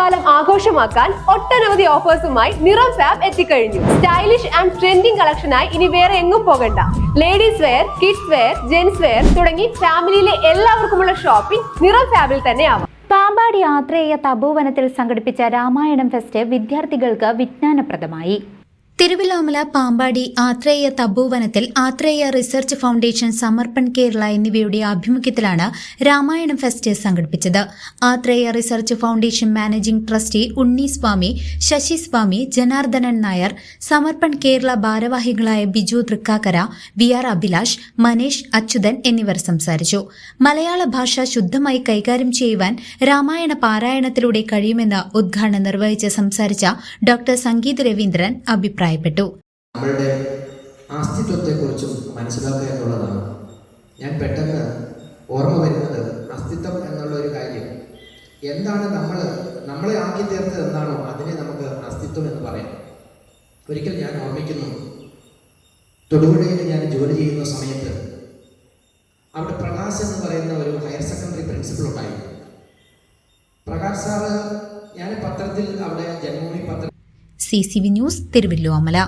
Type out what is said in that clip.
ഓണക്കാലം ആഘോഷമാക്കാൻ ഒട്ടനവധി ഓഫേഴ്സുമായി നിറം ഫാബ് എത്തിക്കഴിഞ്ഞു. സ്റ്റൈലിഷ് ആൻഡ് ട്രെൻഡിംഗ് കളക്ഷനായി ഇനി വേറെ എങ്ങും പോകണ്ട. Ladies wear kids wear gents wear തുടങ്ങി ഫാമിലിയിലെ എല്ലാവർക്കുമുള്ള ഷോപ്പിംഗ് നിറം ഫാബിൽ തന്നെ ആവാം. പാമ്പാടി ആത്രേയ തപോവനത്തിൽ സംഘടിപ്പിച്ച രാമായണം ഫെസ്റ്റ് വിദ്യാർത്ഥികൾക്ക് വിജ്ഞാനപ്രദമായി. തിരുവില്ലാമല പാമ്പാടി ആത്രേയ തബൂവനത്തിൽ ആത്രേയ റിസർച്ച് ഫൗണ്ടേഷൻ സമർപ്പൺ കേരള എന്നിവയുടെ ആഭിമുഖ്യത്തിലാണ് രാമായണം ഫെസ്റ്റ് സംഘടിപ്പിച്ചത്. Athreya research foundation managing trustee Unni Swami Sasi Swami Janardhanan Nair Samarpan Kerala ഭാരവാഹികളായ ബിജു തൃക്കാക്കര വി ആർ അഭിലാഷ് മനേഷ് അച്യുതൻ എന്നിവർ സംസാരിച്ചു. മലയാള ഭാഷ ശുദ്ധമായി കൈകാര്യം ചെയ്യുവാൻ രാമായണ പാരായണത്തിലൂടെ കഴിയുമെന്ന് ഉദ്ഘാടനം നിർവഹിച്ച് സംസാരിച്ച ഡോക്ടർ സംഗീത് രവീന്ദ്രൻ അഭിപ്രായപ്പെട്ടു. നമ്മളുടെ അസ്തിത്വത്തെക്കുറിച്ചും മനസ്സിലാക്കുക എന്നുള്ളതാണ്. ഞാൻ പെട്ടെന്ന് ഓർമ്മ വരുന്നത് അസ്തിത്വം എന്നുള്ള ഒരു കാര്യം. എന്താണ് നമ്മൾ നമ്മളെ ആക്കി തീർത്തത് എന്താണോ അതിനെ നമുക്ക് അസ്തിത്വം എന്ന് പറയാം. ഒരിക്കൽ ഞാൻ ഓർമ്മിക്കുന്നു. തൊടുപുഴയിൽ ഞാൻ ജോലി ചെയ്യുന്ന സമയത്ത് അവിടെ പ്രകാശ് എന്ന് പറയുന്ന ഒരു ഹയർ സെക്കൻഡറി പ്രിൻസിപ്പൾ ഉണ്ടായിരുന്നു. പ്രകാശ് സാറ് ഞാൻ പത്രത്തിൽ അവിടെ ജന്മഭൂമി പത്ര സി ന്യൂസ് തിരുവല്ലോമല